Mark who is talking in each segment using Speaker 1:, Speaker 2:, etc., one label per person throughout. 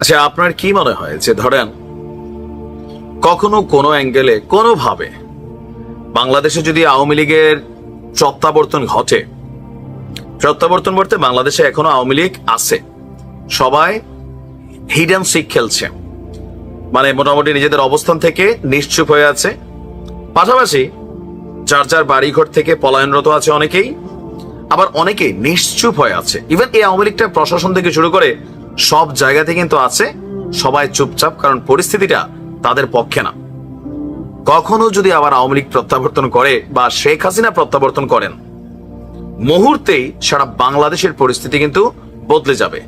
Speaker 1: আচ্ছা আপনার কি মনে হয় যে ধরেন, কখনো কোনো অ্যাঙ্গেলে, কোনোভাবে বাংলাদেশে যদি আওয়ামী লীগের প্রত্যাবর্তন ঘটে, প্রত্যাবর্তন বলতে বাংলাদেশে এখনও আওয়ামী লীগ আছে, সবাই হিডেন সিক খেলছে মানে মোটামুটি নিজেদের অবস্থান থেকে নিশ্চুপ হয়ে আছে, পাশাপাশি যার যার বাড়িঘর থেকে পলায়নরত আছে অনেকেই, আবার অনেকে নিশ্চুপ হয়ে আছে। ইভেন এই আওয়ামী লীগটা প্রশাসন থেকে শুরু করে সব জায়গাতে কিন্তু আছে। সবাই চুপচাপ, কারণ পরিস্থিতিটা তাদের পক্ষে না। কখনো যদি আবার আওয়ামী লীগ প্রত্যাবর্তন করে বা শেখ হাসিনা প্রত্যাবর্তন করেন, মুহূর্তেই সারা বাংলাদেশের পরিস্থিতি কিন্তু বদলে যাবে।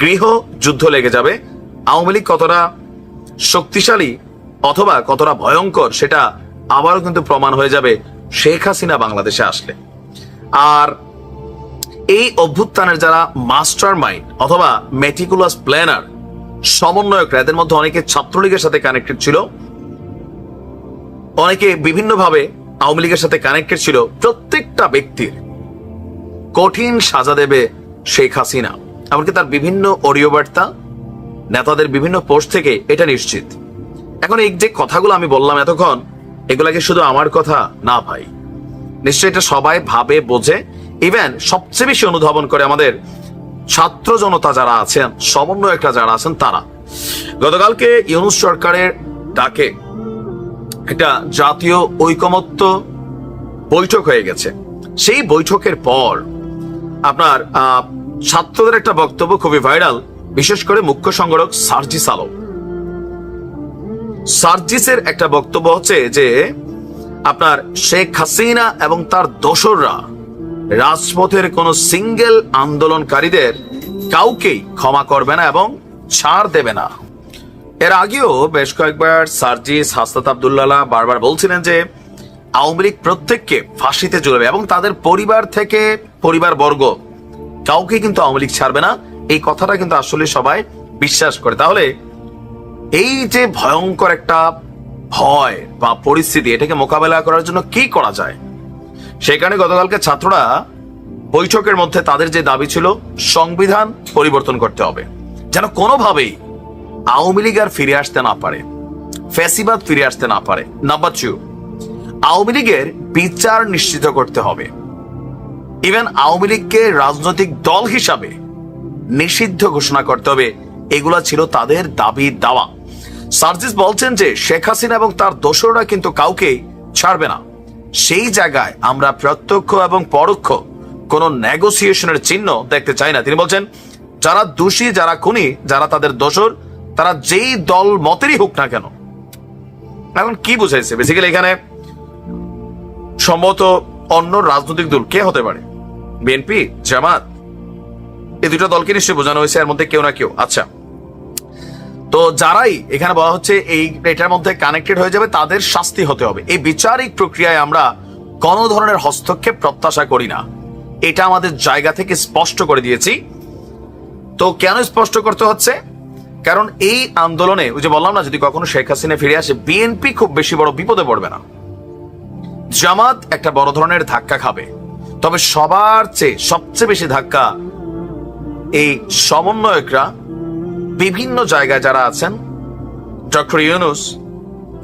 Speaker 1: গৃহ যুদ্ধ লেগে যাবে। আওয়ামী লীগ কতটা শক্তিশালী অথবা কতটা ভয়ঙ্কর, সেটা আবারও কিন্তু প্রমাণ হয়ে যাবে শেখ হাসিনা বাংলাদেশে আসলে। আর এই অভ্যুত্থানের যারা মাস্টার মাইন্ড অথবা মেটিকুলাস প্ল্যানার সমন্বয়করা এদের মধ্যে অনেকে ছাত্রলীগের সাথে কানেক্টেড ছিল, অনেকে বিভিন্নভাবে আওয়ামী লীগের সাথে কানেক্টেড ছিল, প্রত্যেকটা ব্যক্তির কঠিন সাজা দেবে শেখ হাসিনা। এমনকি তার বিভিন্ন অডিও বার্তা, নেতাদের বিভিন্ন পোস্ট থেকে এটা নিশ্চিত। এখন এই যে কথাগুলো আমি বললাম এতক্ষণ, এগুলাকে শুধু আমার কথা না ভাই, নিশ্চয়ই এটা সবাই ভাবে, বোঝে। ইভেন সবচেয়ে বেশি অনুধাবন করে আমাদের ছাত্র জনতা যারা আছেন, সমন্বয়করা যারা আছেন, তারা। গতকালকে ইউনুস সরকারের ডাকে একটা জাতীয় ঐকমত্য বৈঠক হয়ে গেছে। সেই বৈঠকের পর আপনার ছাত্রদের একটা বক্তব্য খুবই ভাইরাল, বিশেষ করে মুখ্য সংগঠক সার্জিস আলম। সার্জিসের একটা বক্তব্য হচ্ছে যে, আপনার শেখ হাসিনা এবং তার দোসররা রাজপথের কোন সিঙ্গেল আন্দোলনকারীদের কাউকেই ক্ষমা করবে না এবং ছাড় দেবে না। এর আগেও বেশ কয়েকবার সার্জিস, হাসনাত আবদুল্লাহ বারবার বলছিলেন যে, আওয়ামী লীগ প্রত্যেককে ফাঁসিতে ঝুলবে এবং তাদের পরিবার থেকে পরিবার বর্গ কাউকে কিন্তু আওয়ামী লীগ ছাড়বে না। এই কথাটা কিন্তু আসলে সবাই বিশ্বাস করে। তাহলে এই যে ভয়ঙ্কর একটা ভয় বা পরিস্থিতি, এটাকে মোকাবেলা করার জন্য কি করা যায়? সেখানে গতকালকে ছাত্ররা বৈঠকের মধ্যে তাদের যে দাবি ছিল, সংবিধান পরিবর্তন করতে হবে। যেন কোনোভাবেই আওয়ামী লীগ আর ফিরে আসতে না পারে। ফ্যাসিবাদ ফিরে আসতে না পারে। নাম্বার টু আওয়ামী লীগের বিচার নিশ্চিত করতে হবে। ইভেন আওয়ামী লীগকে রাজনৈতিক দল হিসাবে নিষিদ্ধ ঘোষণা করতে হবে, এগুলা ছিল তাদের দাবি দাওয়া। সার্জিস বলছেন যে শেখ হাসিনা এবং তার দোসররা কিন্তু কাউকে ছাড়বে না। সেই জায়গায় আমরা প্রত্যক্ষ এবং পরোক্ষ কোন নেগোসিয়েশনের চিহ্ন দেখতে চাই না। তিনি বলছেন, যারা দোষী, যারা খুনি, যারা তাদের দোসর তারা যেই দল মতেরই হোক না কেন। এখন কি বুঝাইছে? বেসিক্যালি এখানে সম্ভবত অন্য রাজনৈতিক দল কে হতে পারে? বিএনপি জামাত এই দুটো দলকে নিশ্চয়ই বোঝানো হয়েছে, এর মধ্যে কেউ না কেউ। আচ্ছা তো যারাই এখানে বলা হচ্ছে এই এটার মধ্যে কানেক্টেড হয়ে যাবে, তাদের শাস্তি হতে হবে। এই বিচারিক প্রক্রিয়ায় আমরা কোনো ধরনের হস্তক্ষেপ প্রত্যাশা করি না। এটা আমাদের জায়গা থেকে স্পষ্ট করে দিয়েছি। তো কেন স্পষ্ট করতে হচ্ছে? কারণ এই আন্দোলনে, ওই যে বললাম না, যদি কখনো শেখ হাসিনা ফিরে আসে, বিএনপি খুব বেশি বড় বিপদে পড়বে না। জামাত একটা বড় ধরনের ধাক্কা খাবে। তবে সবার চেয়ে সবচেয়ে বেশি ধাক্কা এই সমন্বয়করা বিভিন্ন জায়গায় যারা আছেন, ডক্টর ইউনুস,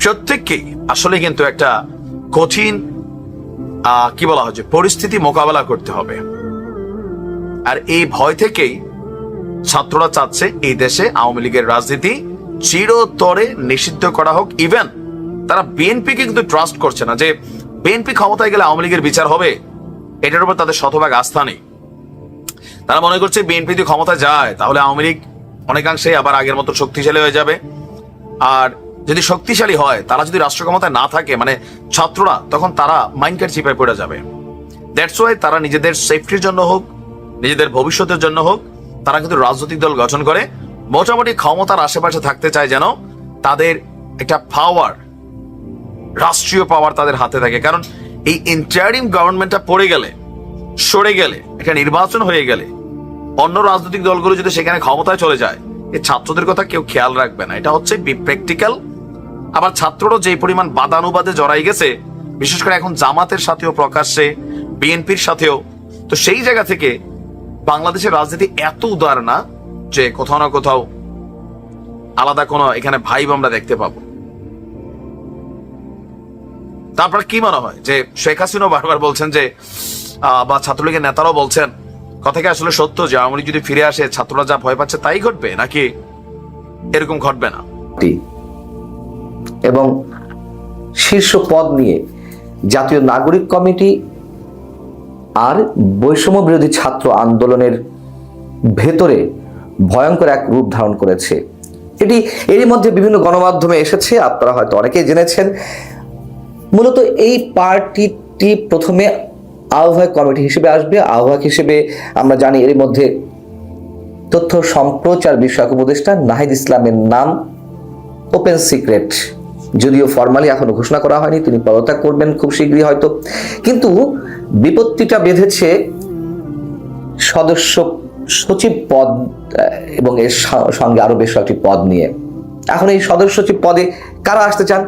Speaker 1: প্রত্যেককেই আসলে কিন্তু একটা কঠিন কি বলা হচ্ছে পরিস্থিতি মোকাবেলা করতে হবে। আর এই ভয় থেকেই ছাত্ররা চাচ্ছে এই দেশে আওয়ামী লীগের রাজনীতি চিরতরে নিষিদ্ধ করা হোক। ইভেন তারা বিএনপিকে কিন্তু ট্রাস্ট করছে না যে বিএনপি ক্ষমতায় গেলে আওয়ামী লীগের বিচার হবে। এটার উপর তাদের শতভাগ আস্থা নেই। তারা মনে করছে বিএনপি যদি ক্ষমতা যায়, তাহলে আওয়ামী লীগ অনেকাংশে আবার আগের মতো শক্তিশালী হয়ে যাবে। আর যদি শক্তিশালী হয়, তারা যদি রাষ্ট্র ক্ষমতায় না থাকে মানে ছাত্ররা, তখন তারা মাইন্ডের চিপায় পড়ে যাবে। দ্যাটস ওয়াই তারা নিজেদের সেফটির জন্য হোক, নিজেদের ভবিষ্যতের জন্য হোক, তারা কিন্তু রাজনৈতিক দল গঠন করে। মোটামুটি ক্ষমতার আশেপাশে থাকতে চায় যেন তাদের একটা পাওয়ার রাষ্ট্রীয় পাওয়ার তাদের হাতে থাকে। কারণ এই ইন্টারিম গভর্নমেন্টটা পড়ে গেলে, সরে গেলে, একটা নির্বাচন হয়ে গেলে অন্য রাজনৈতিক দলগুলো যদি সেখানে ক্ষমতায় চলে যায় এই ছাত্রদের কথা কেউ খেয়াল রাখবে না। এটা হচ্ছে প্র্যাকটিক্যাল আবার ছাত্ররাও যে পরিমাণ বাদানুবাদে জড়াই গেছে, বিশেষ করে এখন জামাতের সাথেও প্রকাশ্যে, বিএনপির সাথেও, তো সেই জায়গা থেকে বাংলাদেশের রাজনীতি এত উদার না যে কোথাও না কোথাও আলাদা কোনো এখানে ভাইব আমরা দেখতে পাবো। তারপর কি মনে হয়? যে শেখ হাসিনাও বারবার বলছেন যে বা ছাত্রলীগের নেতারাও বলছেন কথা কি আসলে সত্য যে আওয়ামী যদি ফিরে আসে, ছাত্ররা যা ভয় পাচ্ছে তাই ঘটবে, নাকি এরকম ঘটবে না?
Speaker 2: এবং শীর্ষ পদ নিয়ে জাতীয় নাগরিক কমিটি আর বৈষম্য বিরোধী ছাত্র আন্দোলনের ভেতরে ভয়ঙ্কর এক রূপ ধারণ করেছে। এটি, এরই মধ্যে বিভিন্ন গণমাধ্যমে এসেছে, আপনারা হয়তো অনেকেই জেনেছেন। মূলত এই পার্টিটি প্রথমে আহ্বায়ক কমিটি হিসেবে আসবে। আহ্বায়ক হিসেবে আমরা জানি এর মধ্যে তথ্য সম্প্রচার বিষয়ক উপদেষ্টা নাহিদ ইসলামের নাম ওপেন সিক্রেট। যদিও ফর্মালি এখনও ঘোষণা করা হয়নি, তিনি পদত্যাগ করবেন খুব শীঘ্রই হয়তো। কিন্তু বিপত্তিটা বেঁধেছে সদস্য সচিব পদ, এবং এর সঙ্গে আরও বেশ কয়েকটি পদ নিয়ে। এখন এই সদস্য সচিব পদে কারা আসতে চান?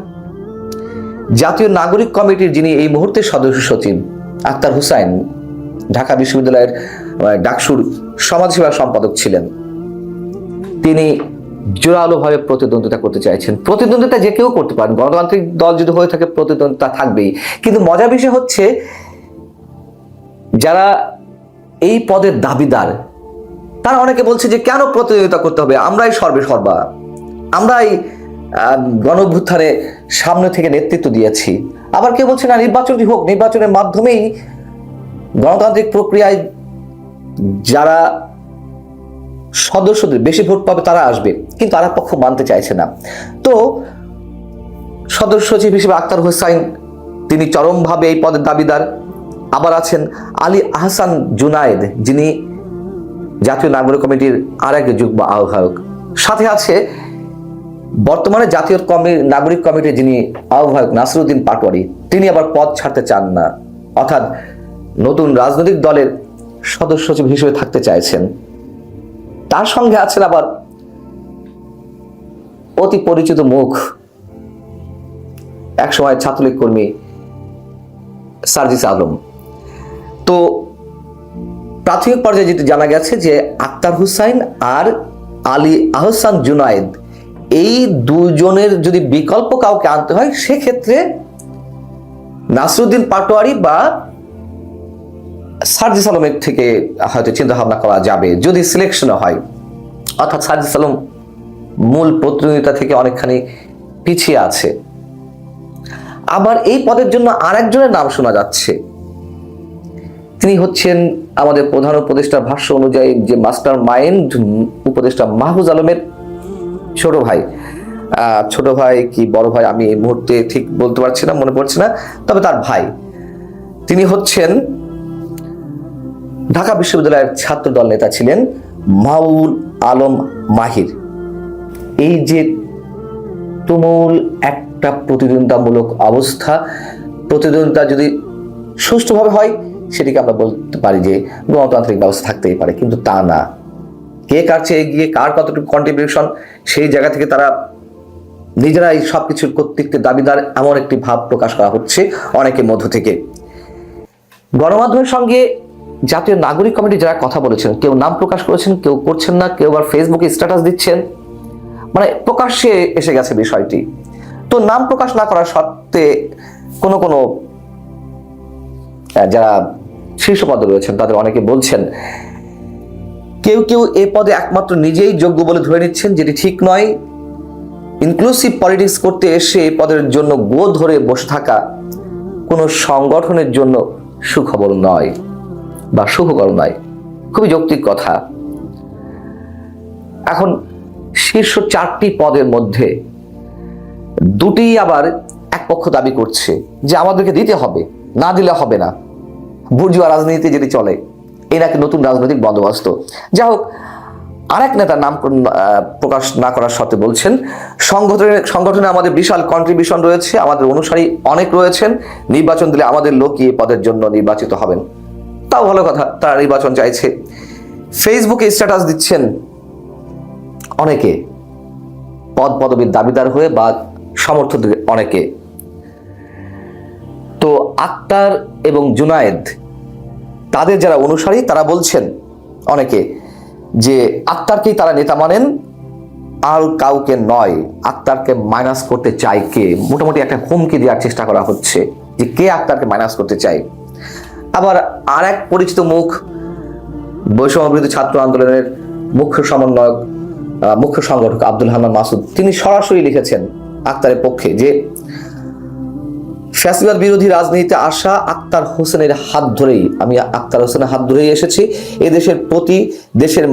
Speaker 2: জাতীয় নাগরিক কমিটির যিনি এই মুহূর্তে সদস্য সচিব আক্তার হুসাইন ঢাকা বিশ্ববিদ্যালয়ের ডাকসুর সমাজসেবা সম্পাদক ছিলেন। তিনি জোরালোভাবে প্রতিদ্বন্দ্বিতা করতে চাইছেন। প্রতিদ্বন্দ্বিতা যে কেউ করতে পারেন, গণতান্ত্রিক দল যদি হয়ে থাকে প্রতিদ্বন্দ্বিতা থাকবেই। কিন্তু মজার বিষয় হচ্ছে, যারা এই পদের দাবিদার, তারা অনেকে বলছে যে কেন প্রতিযোগিতা করতে হবে? আমরাই সর্বে সর্বা। আমরাই গণভ্যুত্থানে সামনে থেকে নেতৃত্ব দিয়েছি। আবার কেউ বলছে না নির্বাচনটি হোক, নির্বাচনের মাধ্যমেই গণতান্ত্রিক প্রক্রিয়ায় যারা সদস্যদের বেশি ভোট পাবে তারা আসবে, কিন্তু এক পক্ষ মানতে চাইছে না। তো সদস্য সচিব হিসেবে আক্তার হোসাইন, তিনি চরমভাবে এই পদের দাবিদার। আবার আছেন আলী আহসান জুনায়েদ, যিনি জাতীয় নাগরিক কমিটির আর এক যুগ্ম আহ্বায়ক। সাথে আছে বর্তমানে জাতীয় কমি, নাগরিক কমিটির যিনি আহ্বায়ক নাসরুদ্দিন পাটোয়ারি, তিনি আবার পদ ছাড়তে চান না। অর্থাৎ নতুন রাজনৈতিক দলের সদস্য সচিব হিসেবে থাকতে চাইছেন। তার সঙ্গে আছেন আবার অতি পরিচিত মুখ, একসময় ছাত্রলীগ কর্মী সার্জিস আলম। তো প্রাথমিক পর্যায়ে যেটি জানা গেছে যে আক্তার হুসাইন আর আলী আহসান জুনায়েদ এই দুজনের যদি বিকল্প কাউকে আনতে হয়, সেক্ষেত্রে নাসরুদ্দিন পাটোয়ারি বা সার্জিস আলমের থেকে হয়তো চিন্তা ভাবনা করা যাবে, যদি সিলেকশন হয়। অর্থাৎ সার্জিস আলম মূল প্রতিযোগিতা থেকে অনেকখানি পিছিয়ে আছে। আবার এই পদের জন্য আরেকজনের নাম শোনা যাচ্ছে। তিনি হচ্ছেন আমাদের প্রধান উপদেষ্টা ভাষ্য অনুযায়ী যে মাস্টার মাইন্ড উপদেষ্টা মাহফুজ আলমের ছোট ভাই। ছোট ভাই কি বড় ভাই আমি এই মুহূর্তে ঠিক বলতে পারছি না, মনে পড়ছে না। তবে তার ভাই, তিনি হচ্ছেন ঢাকা বিশ্ববিদ্যালয়ের ছাত্র দল নেতা ছিলেন মাউল আলম মাহির। এই যে তুমুল একটা প্রতিদ্বন্দ্বিতামূলক অবস্থা, প্রতিদ্বন্দ্বিতা যদি সুষ্ঠুভাবে হয়, সেটিকে আমরা বলতে পারি যে গণতান্ত্রিক ব্যবস্থা থাকতেই পারে, কিন্তু তা না। কে কার চেয়ে এগিয়ে, কার কতটুকু কন্ট্রিবিউশন সেই জায়গা থেকে তারা নিজেরাই সবকিছুর কর্তৃত্বের দাবিদার এমন একটি ভাব প্রকাশ করা হচ্ছে অনেকের মধ্য থেকে। গণমাধ্যমের সঙ্গে জাতীয় নাগরিক কমিটি যারা কথা বলেছেন, কেউ নাম প্রকাশ করেছেন, কেউ করছেন না, কেউ আবার ফেসবুকে স্ট্যাটাস দিচ্ছেন মানে প্রকাশ্যে এসে গেছে বিষয়টি। তো নাম প্রকাশ না করার সত্ত্বে কোনো কোনো যারা শীর্ষ পদে রয়েছেন, তাদের অনেকে বলছেন কেউ কেউ এ পদে একমাত্র নিজেই যোগ্য বলে ধরে নিচ্ছেন, যেটি ঠিক নয়। ইনক্লুসিভ পলিটিক্স করতে এসে এ পদের জন্য গো ধরে বসে থাকা কোনো সংগঠনের জন্য সুখবর নয় বা সুখকর নয়। খুবই যৌক্তিক কথা। এখন শীর্ষ চারটি পদের মধ্যে দুটি আবার এক পক্ষ দাবি করছে যে আমাদেরকে দিতে হবে, না দিলে হবে না। বুর্জুয়া রাজনীতি যেটি চলে এই নাকি নতুন রাজনৈতিক বন্দোবস্ত। যা হোক, আরেক নেতার নাম প্রকাশ না করার সত্ত্বে বলছেন সংগঠনে সংগঠনে আমাদের বিশাল কন্ট্রিবিউশন রয়েছে, আমাদের অনুসারী অনেক রয়েছেন, নির্বাচন দিলে আমাদের লোকই এই পদের জন্য নির্বাচিত হবেন। তাও ভালো কথা, তারা নির্বাচন চাইছে। ফেসবুকে স্ট্যাটাস দিচ্ছেন অনেকে, পদ পদবীর দাবিদার হয়ে বা সমর্থক অনেকে। তো আক্তার এবং জুনায়েদ তাদের যারা অনুসারী, তারা বলছেন অনেকে যে আক্তারকেই তারা নেতা মানেন, আর কাউকে নয়। আক্তারকে মাইনাস করতে চায় কে? মোটামুটি একটা হুমকি দেওয়ার চেষ্টা করা হচ্ছে যে কে আক্তারকে মাইনাস করতে চায়। আবার আর এক পরিচিত মুখ বৈষম্য বিরোধী ছাত্র আন্দোলনের মুখ্য সমন্বয়ক মুখ্য সংগঠক আব্দুল হান্নান মাসুদ, তিনি সরাসরি লিখেছেন আক্তারের পক্ষে যে ফ্যাসিবাদ বিরোধী রাজনীতিতে আসা আক্তার হোসেনের হাত ধরেই, আমি আক্তার হোসেনের হাত ধরেই এসেছি। এদেশের প্রতি, দেশের